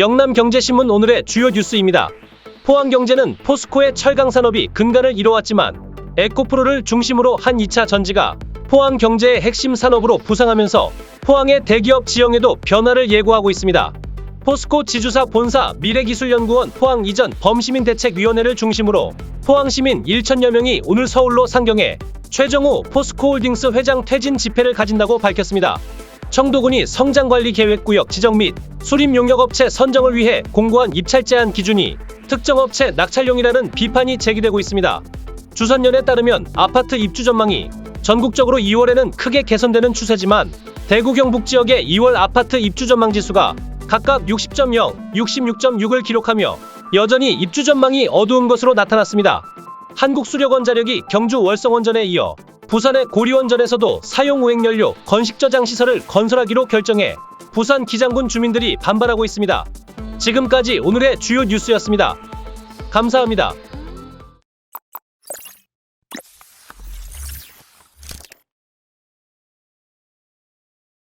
영남경제신문 오늘의 주요 뉴스입니다. 포항경제는 포스코의 철강 산업이 근간을 이뤄왔지만 에코프로를 중심으로 한 2차 전지가 포항 경제의 핵심 산업으로 부상하면서 포항의 대기업 지형에도 변화를 예고하고 있습니다. 포스코 지주사 본사 미래기술연구원 포항 이전 범시민대책위원회를 중심으로 포항시민 1천여 명이 오늘 서울로 상경해 최정우 포스코홀딩스 회장 퇴진 집회를 가진다고 밝혔습니다. 청도군이 성장관리계획구역 지정 및 수립 용역업체 선정을 위해 공고한 입찰 제한 기준이 특정 업체 낙찰용이라는 비판이 제기되고 있습니다. 주선연에 따르면 아파트 입주 전망이 전국적으로 2월에는 크게 개선되는 추세지만 대구 경북 지역의 2월 아파트 입주 전망 지수가 각각 60.0, 66.6을 기록하며 여전히 입주 전망이 어두운 것으로 나타났습니다. 한국수력원 자력이 경주 월성원전에 이어 부산의 고리원전에서도 사용 우행 연료 건식 저장 시설을 건설하기로 결정해 부산 기장군 주민들이 반발하고 있습니다. 지금까지 오늘의 주요 뉴스였습니다. 감사합니다.